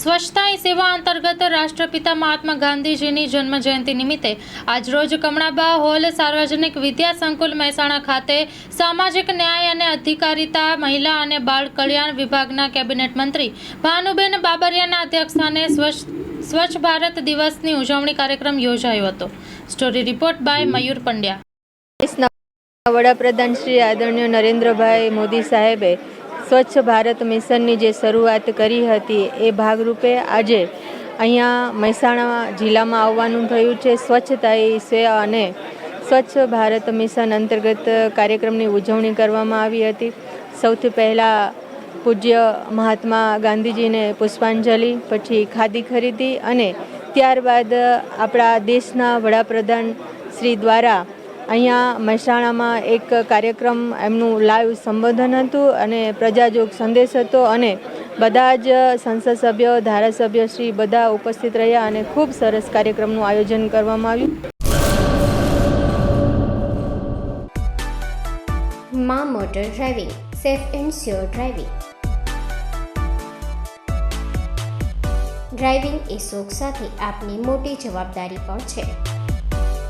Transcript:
સ્વચ્છતા સેવા અંતર્ગત રાષ્ટ્રપિતા મહાત્મા ગાંધીજીની જન્મ જયંતિ નિમિત્તે આજરોજ કમળાબા હોલ સાર્વજનિક વિદ્યા સંકુલ મહેસાણા ખાતે સામાજિક ન્યાય અને અધિકારિતા મહિલા અને બાળ કલ્યાણ વિભાગના કેબિનેટ મંત્રી ભાનુબેન બાબરિયાના અધ્યક્ષસ્થાને સ્વચ્છ સ્વચ્છ ભારત દિવસની ઉજવણી કાર્યક્રમ યોજાયો હતો. Story report by Mayur Pandya. વડાપ્રધાન શ્રી આદરણીય નરેન્દ્રભાઈ મોદી સાહેબે સ્વચ્છ ભારત મિશનની જે શરૂઆત કરી હતી, એ ભાગરૂપે આજે અહીંયા મહેસાણા જિલ્લામાં આવવાનું થયું છે. સ્વચ્છતા એ સેવા અને સ્વચ્છ ભારત મિશન અંતર્ગત કાર્યક્રમની ઉજવણી કરવામાં આવી હતી. સૌથી પહેલાં પૂજ્ય મહાત્મા ગાંધીજીને પુષ્પાંજલિ, પછી ખાદી ખરીદી અને ત્યારબાદ આપણા દેશના વડાપ્રધાન શ્રી દ્વારા અહીંયા મહેસાણામાં એક કાર્યક્રમ એમનું લાઈવ સંબોધન હતું અને પ્રજાજોગ સંદેશ હતો અને બધા જ સંસદ સભ્યો, ધારાસભ્ય શ્રી બધા ઉપસ્થિત રહ્યા અને ખૂબ સરસ કાર્યક્રમનું આયોજન કરવામાં આવ્યું. Maa motor driving, safe and sure driving. Driving એ શોખ સાથે આપની મોટી જવાબદારી પણ છે.